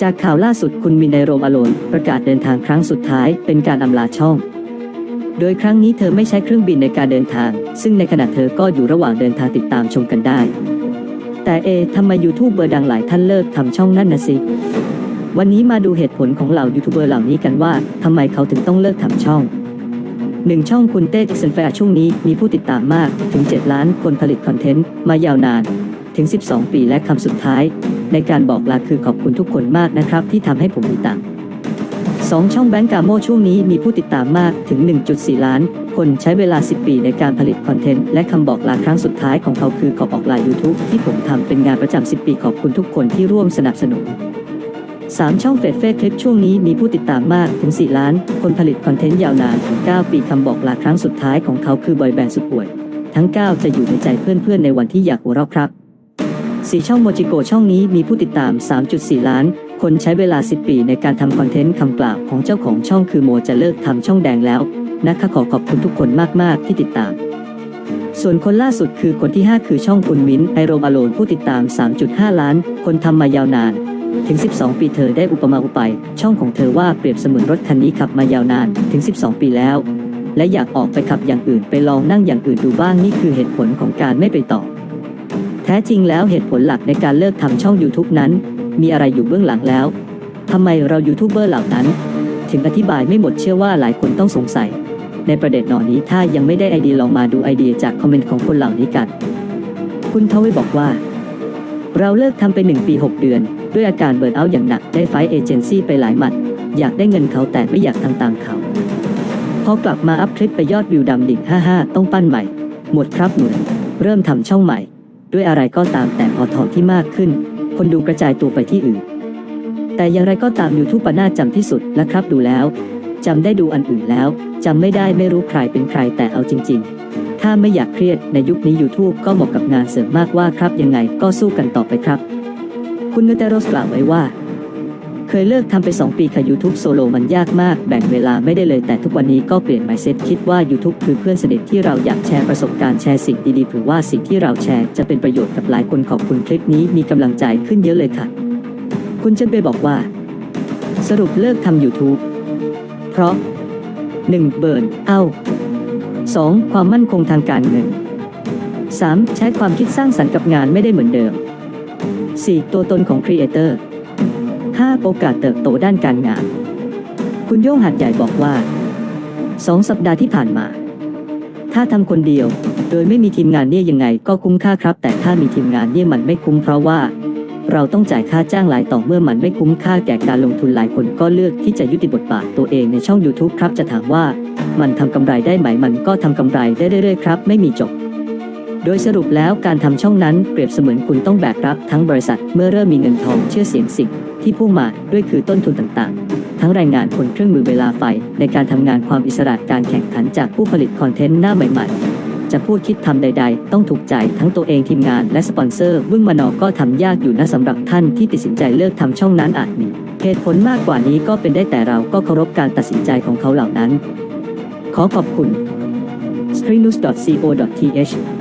จากข่าวล่าสุดคุณมินไดโรมอโลนประกาศเดินทางครั้งสุดท้ายเป็นการอำลาช่อง โดยครั้งนี้เธอไม่ใช้เครื่องบินในการเดินทาง ซึ่งในขณะเธอก็อยู่ระหว่างเดินทางติดตามชมกันได้ แต่เอทำไมยูทูบเบอร์ดังหลายท่านเลิกทำช่องนั่นนะสิ วันนี้มาดูเหตุผลของเหล่ายูทูบเบอร์เหล่านี้กันว่าทำไมเขาถึงต้องเลิกทำช่องหนึ่งช่องคุณเต้ดิสันแฟร์ช่วงนี้มีผู้ติดตามมากถึง 7 ล้านคนผลิตคอนเทนต์มายาวนาน ถึง 12 ปีและคำสุดท้าย ในการบอกลาคือขอบคุณทุกคนมากนะครับ ที่ทำให้ผมมีตังค์สองช่องแบงก์กาโมช่วงนี้มีผู้ติดตามมากถึง 1.4 ล้าน คนใช้เวลา 10 ปีในการผลิตคอนเทนต์และคำบอกลาครั้งสุดท้ายของเขาคือขอบออกลา YouTube ที่ผมทำเป็นงานประจำ 10 ปีขอบคุณทุกคนที่ร่วมสนับสนุน 3 ช่องเฟซเฟซคลิปช่วงนี้มีผู้ติดตามมากถึง 4 ล้าน คนผลิตคอนเทนต์ยาวนานถึง 9 ปีคำบอกลาครั้งสุดท้ายของเขาคือบอยแบนด์สุดป่วย ทั้ง 9 จะอยู่ในใจเพื่อนๆในวันที่อยากหัวเราะครับ 4 ช่องโมจิโกช่องนี้มีผู้ติดตาม 3.4 ล้าน คนใช้เวลา 10 ปีในการทำคอนเทนต์คำกล่าวของเจ้าของช่องคือโมจะเลิกทำช่องแดงแล้วนะคะขอขอบคุณทุกคนมาก ๆ ที่ติดตาม ส่วนคนล่าสุดคือคนที่ 5 คือช่องคุณมิ้นไอโรมาโลนผู้ติดตาม 3.5 ล้าน คนทำมายาวนาน ถึง 12 ปีเธอได้อุปมาอุปายช่องของเธอว่าเปรียบเสมือนรถคันนี้ขับมายาวนานถึง 12 ปีแล้ว และอยากออกไปขับอย่างอื่นไปลองนั่งอย่างอื่นดูบ้างนี่คือเหตุผลของการไม่ไปต่อ แท้จริงแล้วเหตุผลหลักในการเลิกทำช่อง YouTube นั้น มีอะไรอยู่เบื้องหลังแล้วทำไมเรายูทูบเบอร์เหล่านั้น ถึงอธิบายไม่หมดเชื่อว่าหลายคนต้องสงสัย ในประเด็นหนอนี้ถ้ายังไม่ได้ไอเดียลองมาดูไอเดียจากคอมเมนต์ของคนเหล่านี้กัน คุณทวีบอกว่า เราเลิกทำไปหนึ่งปี 6 เดือน ด้วยอาการเบิร์นเอาท์อย่างหนักได้ไฟเอเจนซี่ไปหลายหมัด อยากได้เงินเขาแต่ไม่อยากทำตามเขาพอกลับมาอัพคลิปไปยอดวิวดำดิ่ง55 ต้องปั้นใหม่ หมดครับเหนุนเริ่มทำช่องใหม่ ด้วยอะไรก็ตามแต่พอทองที่มากขึ้น คนดูกระจายตัวไปที่อื่น แต่อย่างไรก็ตามยูทูปน่าจำที่สุดและครับดูแล้วจำได้ดูอันอื่นแล้วจำไม่ได้ไม่รู้ใครเป็นใครแต่เอาจริง ๆ ถ้าไม่อยากเครียดในยุคนี้ YouTube ก็เหมาะกับงานเสริมมากว่าครับยังไงก็สู้กันต่อไปครับ คุณเนเตโรสกล่าวไว้ว่า เคยเลิกทำไป 2 ปีค่ะ YouTube โซโลมันยากมาก แบ่งเวลาไม่ได้เลย แต่ทุกวันนี้ก็เปลี่ยน mindset คิดว่า YouTube คือเพื่อนสนิทที่เราอยากแชร์ประสบการณ์แชร์สิ่งดีๆถือว่าสิ่งที่เราแชร์จะเป็นประโยชน์กับหลายคนขอบคุณคลิปนี้มีกำลังใจขึ้นเยอะเลยค่ะ คุณเจนเบย์บอกว่า สรุปเลิกทำ YouTube เพราะ 1. เบิร์นเอา 2. ความมั่นคงทางการเงิน 3. ใช้ความคิดสร้างสรรค์กับงานไม่ได้เหมือนเดิม 4. ตัวตนของครีเอเตอร์ 5. โอกาสเติบโตด้านการงาน คุณโย่งหัดใหญ่บอกว่า 2 สัปดาห์ที่ผ่านมา ถ้าทำคนเดียว โดยไม่มีทีมงานเนี่ยยังไงก็คุ้มค่าครับ แต่ถ้ามีทีมงานเนี่ยมันไม่คุ้มเพราะว่า เราต้องจ่ายค่าจ้างหลายต่อเมื่อมันไม่คุ้มค่าแก่การลงทุนหลายคนก็เลือกที่จะยุติบทบาทตัวเองในช่อง YouTube ครับจะถามว่า มันทำกำไรได้ไหมมันก็ทำกำไรได้เรื่อยๆครับ ไม่มีจบ โดยสรุปแล้วการทำช่องนั้นเปรียบเสมือนคุณต้องแบกรับทั้งบริษัทเมื่อเริ่มมีเงินทองเชื่อเสียงสิ่งที่พุ่งมาด้วยคือต้นทุนต่างๆ ทั้งแรงงานคนเครื่องมือเวลาไฟ ในการทำงานความอิสระการแข่งขันจากผู้ผลิตคอนเทนต์หน้าใหม่ๆ จะพูดคิดทำใด ๆ ต้องถูกใจทั้งตัวเองทีมงานและสปอนเซอร์วึ่งมานอก็ทำยากอยู่นะสำหรับท่านที่ตัดสินใจเลิกทำช่องนั้นอาจมีเหตุผลมากกว่านี้ก็เป็นได้แต่เราก็เคารพการตัดสินใจของเขาเหล่านั้น ขอขอบคุณ strinus.co.th